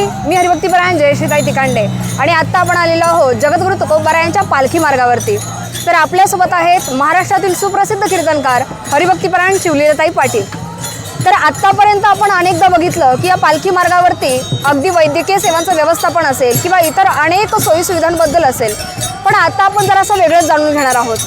मी हरिभक्तीपरायण जयश्रीताई तिकांडे. आणि आत्ता आपण आलेलो आहोत जगद्गुरु तुकोबारायांच्या पालखी मार्गावरती. तर आपल्यासोबत आहेत महाराष्ट्रातील सुप्रसिद्ध कीर्तनकार हरिभक्तीपरायण शिवलीलाताई पाटील. तर आत्तापर्यंत आपण अनेकदा बघितलं की या पालखी मार्गावरती अगदी वैद्यकीय सेवांचं व्यवस्थापन असेल किंवा इतर अनेक सोयीसुविधांबद्दल असेल. पण आता आपण जरासं वेगळंच जाणून घेणार आहोत.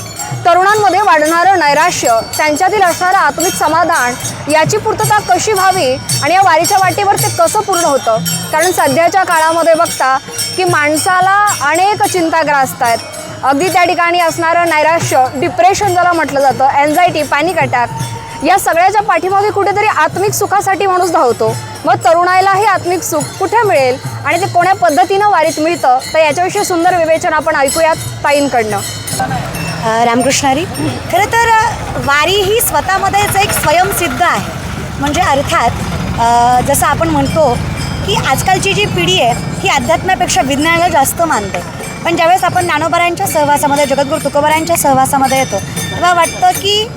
तरुणांमध्ये वाढणारं नैराश्य त्यांच्यातील असणारं आत्मिक समाधान याची पूर्तता कशी व्हावी आणि या वारीच्या वाटेवर ते कसं पूर्ण होतं? कारण सध्याच्या काळामध्ये बघता की माणसाला अनेक चिंता ग्रासत आहेत. अगदी त्या ठिकाणी असणारं नैराश्य डिप्रेशन ज्याला म्हटलं जातं अँझायटी पॅनिक अटॅक या सगळ्याच्या पाठीमागे कुठेतरी आत्मिक सुखासाठी माणूस धावतो. मग तरुणाईलाही आत्मिक सुख कुठे मिळेल आणि ते कोण्या पद्धतीनं वारीत मिळतं? तर याच्याविषयी सुंदर विवेचन आपण ऐकूयात ताईंकडनं. रामकृष्णारी. खरं तर वारी ही स्वतःमध्येच एक स्वयंसिद्ध आहे. म्हणजे अर्थात जसं आपण म्हणतो की आजकालची जी पिढी आहे ही अध्यात्मापेक्षा विज्ञानाला जास्त मानते. पण ज्यावेळेस आपण ज्ञानोबारांच्या सहवासामध्ये जगद्गुरु तुकोबारांच्या सहवासामध्ये येतो तेव्हा वाटतं की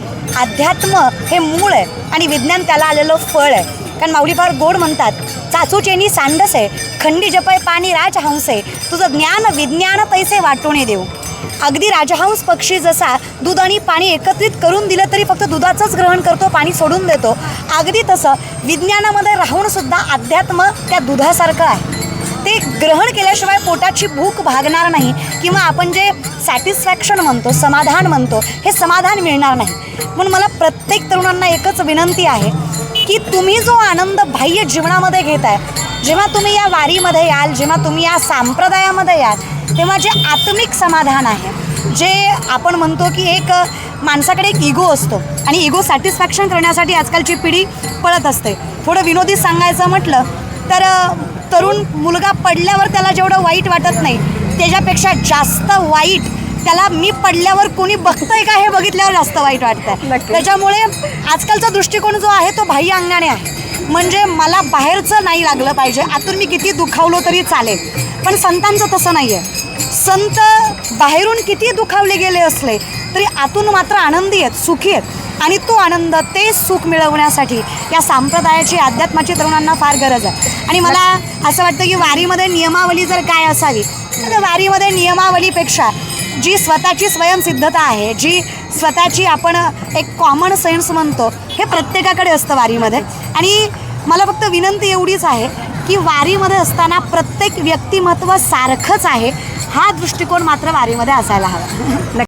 अध्यात्म हे मूळ आहे आणि विज्ञान त्याला आलेलं फळ आहे. कारण माऊली फार गोड म्हणतात चाचूचेनी सांडस आहे खंडी जपय पाणी राजहंसे तुझं ज्ञान विज्ञान पैसे वाटून देऊ. अगदी राजहंस पक्षी जसा दूध आणि पाणी एकत्रित करून दिलं तरी फक्त दुधाचंच ग्रहण करतो पाणी सोडून देतो. अगदी तसं विज्ञानामध्ये राहूनसुद्धा अध्यात्म त्या दुधासारखं आहे. ते ग्रहण केल्याशिवाय पोटाची भूक भागणार नाही किंवा आपण जे सॅटिस्फॅक्शन म्हणतो समाधान म्हणतो हे समाधान मिळणार नाही. म्हणून मला प्रत्येक तरुणांना एकच विनंती आहे की तुम्ही जो आनंद बाह्य जीवनामध्ये घेत आहे जेव्हा तुम्ही या वारीमध्ये याल जेव्हा तुम्ही या संप्रदायामध्ये याल तेव्हा जे आत्मिक समाधान आहे जे आपण म्हणतो की एक माणसाकडे एक इगो असतो. आणि इगो सॅटिस्फॅक्शन करण्यासाठी आजकालची पिढी पळत असते. थोडं विनोदी सांगायचं म्हटलं तर तरुण मुलगा पडल्यावर त्याला जेवढं वाईट वाटत नाही त्याच्यापेक्षा जास्त वाईट त्याला मी पडल्यावर कोणी बघतंय का हे बघितल्यावर जास्त वाईट वाटतं. त्याच्यामुळे आजकालचा दृष्टिकोन जो आहे तो बाह्य अंगाने आहे. म्हणजे मला बाहेरचं नाही लागलं पाहिजे. आतून मी किती दुखावलो तरी चालेल. पण संतांचं तसं नाही आहे संत बाहेरून किती दुखावले गेले असले तरी आतून मात्र आनंदी आहेत सुखी आहेत. आणि तो आनंद ते सुख मिळवण्यासाठी या संप्रदायाची अध्यात्माची तरुणांना फार गरज आहे. आणि मला असं वाटतं की वारीमध्ये नियमावली जर काय असावी तर वारीमध्ये नियमावलीपेक्षा जी स्वतःची स्वयंसिद्धता आहे जी स्वतःची आपण एक कॉमन सेन्स म्हणतो हे प्रत्येकाकडे असतं वारीमध्ये. आणि मला फक्त विनंती एवढीच आहे की वारीमध्ये असताना प्रत्येक व्यक्तिमत्व सारखंच आहे. हा दृष्टिकोन मात्र वारीमध्ये असायला हवा.